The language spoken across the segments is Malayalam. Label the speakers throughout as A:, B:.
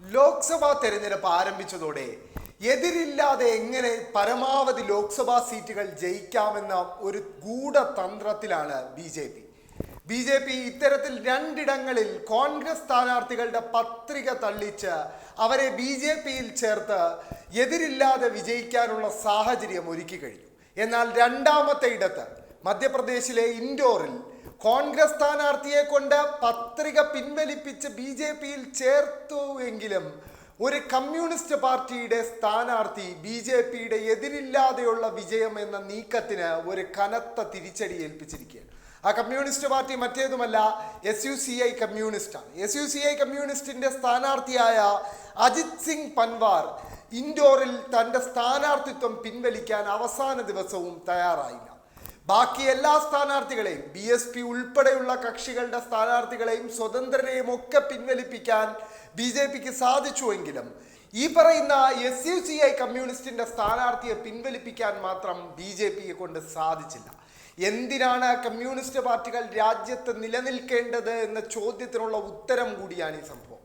A: ലോക്സഭാ തെരഞ്ഞെടുപ്പ് ആരംഭിച്ചതോടെ എതിരില്ലാതെ എങ്ങനെ പരമാവധി ലോക്സഭാ സീറ്റുകൾ ജയിക്കാമെന്ന ഒരു ഗൂഢതന്ത്രത്തിലാണ് B J P. B J P ഇത്തരത്തിൽ രണ്ടിടങ്ങളിൽ കോൺഗ്രസ് സ്ഥാനാർത്ഥികളുടെ പത്രിക തള്ളിച്ച് അവരെ ബി ജെ പിയിൽ ചേർത്ത് എതിരില്ലാതെ വിജയിക്കാനുള്ള സാഹചര്യം ഒരുക്കി കഴിഞ്ഞു. എന്നാൽ രണ്ടാമത്തെ ഇടത്ത് മധ്യപ്രദേശിലെ ഇൻഡോറിൽ കോൺഗ്രസ് സ്ഥാനാർത്ഥിയെ കൊണ്ട് പത്രിക പിൻവലിപ്പിച്ച് ബി ജെ പിയിൽ ചേർത്തു എങ്കിലും ഒരു കമ്മ്യൂണിസ്റ്റ് പാർട്ടിയുടെ സ്ഥാനാർത്ഥി ബി ജെ പിയുടെ എതിരില്ലാതെയുള്ള വിജയം എന്ന നീക്കത്തിന് ഒരു കനത്ത തിരിച്ചടി ഏൽപ്പിച്ചിരിക്കുകയാണ്. ആ കമ്മ്യൂണിസ്റ്റ് പാർട്ടി മറ്റേതുമല്ല എസ് യു സി ഐ കമ്മ്യൂണിസ്റ്റാണ്. എസ് യു സി ഐ കമ്മ്യൂണിസ്റ്റിന്റെ സ്ഥാനാർത്ഥിയായ അജിത് സിംഗ് പൻവാർ ഇൻഡോറിൽ തന്റെ സ്ഥാനാർത്ഥിത്വം പിൻവലിക്കാൻ അവസാന ദിവസവും തയ്യാറായില്ല. ബാക്കി എല്ലാ സ്ഥാനാർത്ഥികളെയും ബി എസ് പി ഉൾപ്പെടെയുള്ള കക്ഷികളുടെ സ്ഥാനാർത്ഥികളെയും സ്വതന്ത്രരെയും ഒക്കെ പിൻവലിപ്പിക്കാൻ ബി ജെ പിക്ക് സാധിച്ചുവെങ്കിലും ഈ പറയുന്ന എസ് യു സി ഐ കമ്മ്യൂണിസ്റ്റിന്റെ സ്ഥാനാർത്ഥിയെ പിൻവലിപ്പിക്കാൻ മാത്രം ബി ജെ പിയെ കൊണ്ട് സാധിച്ചില്ല. എന്തിനാണ് കമ്മ്യൂണിസ്റ്റ് പാർട്ടികൾ രാജ്യത്ത് നിലനിൽക്കേണ്ടത് എന്ന ചോദ്യത്തിനുള്ള ഉത്തരം കൂടിയാണ് ഈ സംഭവം.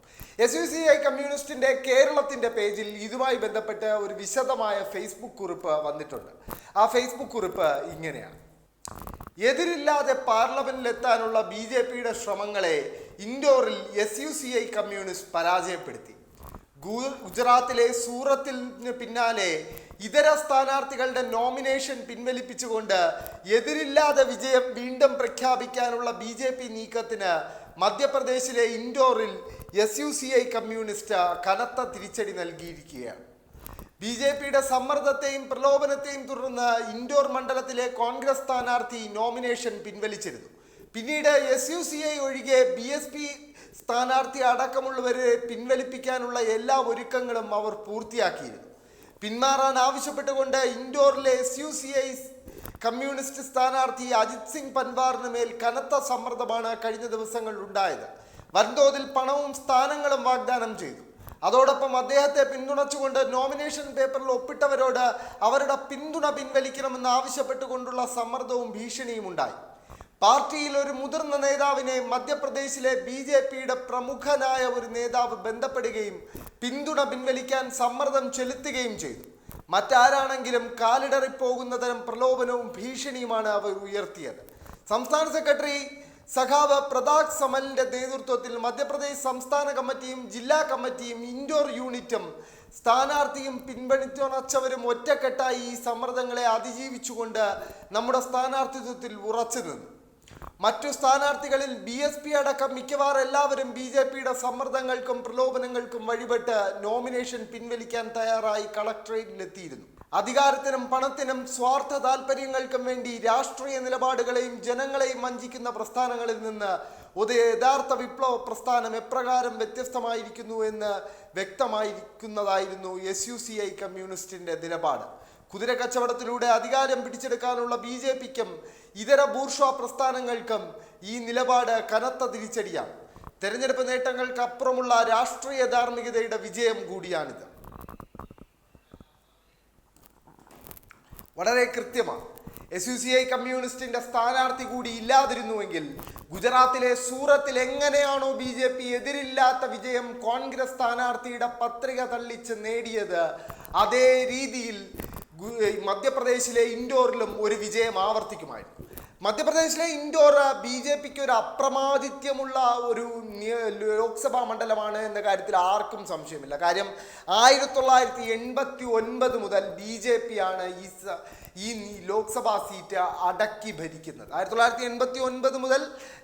A: എസ് യു സി ഐ കമ്മ്യൂണിസ്റ്റിന്റെ കേരളത്തിന്റെ പേജിൽ ഇതുമായി ബന്ധപ്പെട്ട് ഒരു വിശദമായ ഫേസ്ബുക്ക് കുറിപ്പ് വന്നിട്ടുണ്ട്. ആ ഫേസ്ബുക്ക് കുറിപ്പ് ഇങ്ങനെയാണ്. എതിരില്ലാതെ പാർലമെന്റിലെത്താനുള്ള ബി ജെ പിയുടെ ശ്രമങ്ങളെ ഇൻഡോറിൽ S U C I communist പരാജയപ്പെടുത്തി. ഗുജറാത്തിലെ സൂറത്തിന് പിന്നാലെ ഇതര സ്ഥാനാർത്ഥികളുടെ നോമിനേഷൻ പിൻവലിപ്പിച്ചുകൊണ്ട് എതിരില്ലാതെ വിജയം വീണ്ടും പ്രഖ്യാപിക്കാനുള്ള ബി ജെ പി നീക്കത്തിന് മധ്യപ്രദേശിലെ ഇൻഡോറിൽ S U C I communist കനത്ത തിരിച്ചടി നൽകിയിരിക്കുകയാണ്. ബി ജെ പിയുടെ സമ്മർദ്ദത്തെയും പ്രലോഭനത്തെയും തുടർന്ന് ഇൻഡോർ മണ്ഡലത്തിലെ കോൺഗ്രസ് സ്ഥാനാർത്ഥി നോമിനേഷൻ പിൻവലിച്ചിരുന്നു. പിന്നീട് എസ് യു സി ഐ ഒഴികെ ബി എസ് പി സ്ഥാനാർത്ഥി അടക്കമുള്ളവരെ പിൻവലിപ്പിക്കാനുള്ള എല്ലാ ഒരുക്കങ്ങളും അവർ പൂർത്തിയാക്കിയിരുന്നു. പിന്മാറാൻ ആവശ്യപ്പെട്ടുകൊണ്ട് ഇൻഡോറിലെ S U C I communist സ്ഥാനാർത്ഥി അജിത് സിംഗ് പൻവാറിന് മേൽ കനത്ത സമ്മർദ്ദമാണ് കഴിഞ്ഞ ദിവസങ്ങളിൽ ഉണ്ടായത്. വൻതോതിൽ പണവും സ്ഥാനങ്ങളും വാഗ്ദാനം ചെയ്തു. അതോടൊപ്പം അദ്ദേഹത്തെ പിന്തുണച്ചുകൊണ്ട് നോമിനേഷൻ പേപ്പറിൽ ഒപ്പിട്ടവരോട് അവരുടെ പിന്തുണ പിൻവലിക്കണമെന്ന് ആവശ്യപ്പെട്ടുകൊണ്ടുള്ള സമ്മർദ്ദവും ഭീഷണിയും ഉണ്ടായി. പാർട്ടിയിൽ ഒരു മുതിർന്ന നേതാവിനെ മധ്യപ്രദേശിലെ ബി ജെ പിയുടെ പ്രമുഖനായ ഒരു നേതാവ് ബന്ധപ്പെടുകയും പിന്തുണ പിൻവലിക്കാൻ സമ്മർദ്ദം ചെലുത്തുകയും ചെയ്തു. മറ്റാരാണെങ്കിലും കാലിടറിപ്പോകുന്ന തരം പ്രലോഭനവും ഭീഷണിയുമാണ് അവർ ഉയർത്തിയത്. സംസ്ഥാന സെക്രട്ടറി സഖാവ് പ്രതാക് സമലിന്റെ നേതൃത്വത്തിൽ മധ്യപ്രദേശ് സംസ്ഥാന കമ്മിറ്റിയും ജില്ലാ കമ്മിറ്റിയും ഇൻഡോർ യൂണിറ്റും സ്ഥാനാർത്ഥിയും പിൻവലിച്ചുണച്ചവരും ഒറ്റക്കെട്ടായി ഈ സമ്മർദ്ദങ്ങളെ അതിജീവിച്ചുകൊണ്ട് നമ്മുടെ സ്ഥാനാർത്ഥിത്വത്തിൽ ഉറച്ചു നിന്നു. മറ്റു സ്ഥാനാർത്ഥികളിൽ ബി എസ് പി അടക്കം മിക്കവാറും എല്ലാവരും ബി ജെ പിയുടെ സമ്മർദ്ദങ്ങൾക്കും പ്രലോഭനങ്ങൾക്കും വഴിപെട്ട് നോമിനേഷൻ പിൻവലിക്കാൻ തയ്യാറായി കളക്ടറേറ്റിലെത്തിയിരുന്നു. അധികാരത്തിനും പണത്തിനും സ്വാർത്ഥ താല്പര്യങ്ങൾക്കും വേണ്ടി രാഷ്ട്രീയ നിലപാടുകളെയും ജനങ്ങളെയും വഞ്ചിക്കുന്ന പ്രസ്ഥാനങ്ങളിൽ നിന്ന് ഒരു യഥാർത്ഥ വിപ്ലവ പ്രസ്ഥാനം എപ്രകാരം വ്യത്യസ്തമായിരിക്കുന്നു എന്ന് വ്യക്തമായിരിക്കുന്നതായിരുന്നു എസ് യു സി ഐ കമ്മ്യൂണിസ്റ്റിന്റെ നിലപാട്. കുതിര കച്ചവടത്തിലൂടെ അധികാരം പിടിച്ചെടുക്കാനുള്ള ബി ജെ പിക്കും ഇതര ബൂർഷ പ്രസ്ഥാനങ്ങൾക്കും ഈ നിലപാട് കനത്ത തിരിച്ചടിയാണ്. തെരഞ്ഞെടുപ്പ് നേട്ടങ്ങൾക്ക് അപ്പുറമുള്ള രാഷ്ട്രീയ ധാർമ്മികതയുടെ വിജയം കൂടിയാണിത്. വളരെ കൃത്യമാണ്. എസ് യു സി ഐ കമ്മ്യൂണിസ്റ്റിന്റെ സ്ഥാനാർത്ഥി കൂടി ഇല്ലാതിരുന്നുവെങ്കിൽ ഗുജറാത്തിലെ സൂറത്തിൽ എങ്ങനെയാണോ ബി ജെ പി എതിരില്ലാത്ത വിജയം കോൺഗ്രസ് സ്ഥാനാർത്ഥിയുടെ പത്രിക തള്ളിച്ച് നേടിയത് അതേ രീതിയിൽ മധ്യപ്രദേശിലെ ഇൻഡോറിലും ഒരു വിജയം ആവർത്തിക്കുമായിരുന്നു. മധ്യപ്രദേശിലെ ഇൻഡോർ ബി ജെ പിക്ക് ഒരു അപ്രമാദിത്യമുള്ള ഒരു ലോക്സഭാ മണ്ഡലമാണ് എന്ന കാര്യത്തിൽ ആർക്കും സംശയമില്ല. കാര്യം ആയിരത്തി തൊള്ളായിരത്തി എൺപത്തി ഒൻപത് മുതൽ ബി ജെ പി ആണ് ഈ ഈ ലോക്സഭാ സീറ്റ് അടക്കി ഭരിക്കുന്നത്. ആയിരത്തി തൊള്ളായിരത്തി എൺപത്തി ഒൻപത് മുതൽ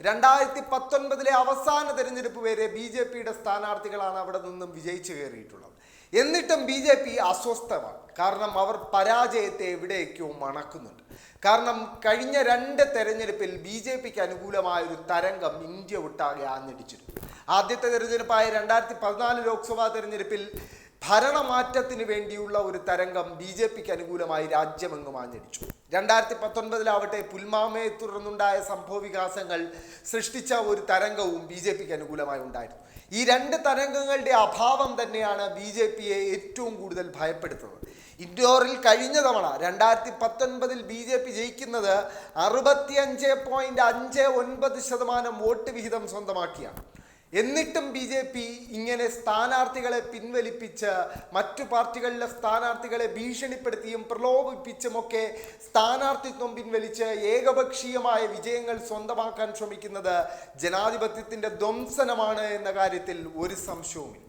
A: രണ്ടായിരത്തി പത്തൊൻപതിലെ അവസാന തെരഞ്ഞെടുപ്പ് വരെ ബി ജെ പിയുടെ സ്ഥാനാർത്ഥികളാണ് അവിടെ നിന്നും വിജയിച്ചു കയറിയിട്ടുള്ളത്. എന്നിട്ടും ബി ജെ പി അസ്വസ്ഥമാണ്. കാരണം അവർ പരാജയത്തെ എവിടേക്കോ മണക്കുന്നുണ്ട്. കാരണം കഴിഞ്ഞ രണ്ട് തെരഞ്ഞെടുപ്പിൽ ബി ജെ പിക്ക് അനുകൂലമായ ഒരു തരംഗം ഇന്ത്യ ഒട്ടാകെ ആഞ്ഞടിച്ചിരുന്നു. ആദ്യത്തെ തെരഞ്ഞെടുപ്പായ രണ്ടായിരത്തി പതിനാല് ലോക്സഭാ തെരഞ്ഞെടുപ്പിൽ ഭരണമാറ്റത്തിന് വേണ്ടിയുള്ള ഒരു തരംഗം ബി ജെ പിക്ക് അനുകൂലമായി രാജ്യമെങ്ങും ആഞ്ഞടിച്ചു. രണ്ടായിരത്തി പത്തൊൻപതിലാവട്ടെ പുൽമാമയെ തുടർന്നുണ്ടായ സംഭവ വികാസങ്ങൾ സൃഷ്ടിച്ച ഒരു തരംഗവും ബി ജെ പിക്ക് അനുകൂലമായി ഉണ്ടായിരുന്നു. ഈ രണ്ട് തരംഗങ്ങളുടെ അഭാവം തന്നെയാണ് ബി ജെ പിയെ ഏറ്റവും കൂടുതൽ ഭയപ്പെടുത്തുന്നത്. ഇൻഡോറിൽ കഴിഞ്ഞ തവണ രണ്ടായിരത്തി പത്തൊൻപതിൽ ബി ജെ പി ജയിക്കുന്നത് അറുപത്തിയഞ്ച് പോയിന്റ് അഞ്ച് ഒൻപത് ശതമാനം വോട്ട് വിഹിതം സ്വന്തമാക്കിയാണ്. എന്നിട്ടും ബി ജെ പി ഇങ്ങനെ സ്ഥാനാർത്ഥികളെ പിൻവലിപ്പിച്ച് മറ്റു പാർട്ടികളിലെ സ്ഥാനാർത്ഥികളെ ഭീഷണിപ്പെടുത്തിയും പ്രലോഭിപ്പിച്ചുമൊക്കെ സ്ഥാനാർത്ഥിത്വം പിൻവലിച്ച് ഏകപക്ഷീയമായ വിജയങ്ങൾ സ്വന്തമാക്കാൻ ശ്രമിക്കുന്നത് ജനാധിപത്യത്തിന്റെ ധ്വംസനമാണ് എന്ന കാര്യത്തിൽ ഒരു സംശയവുമില്ല.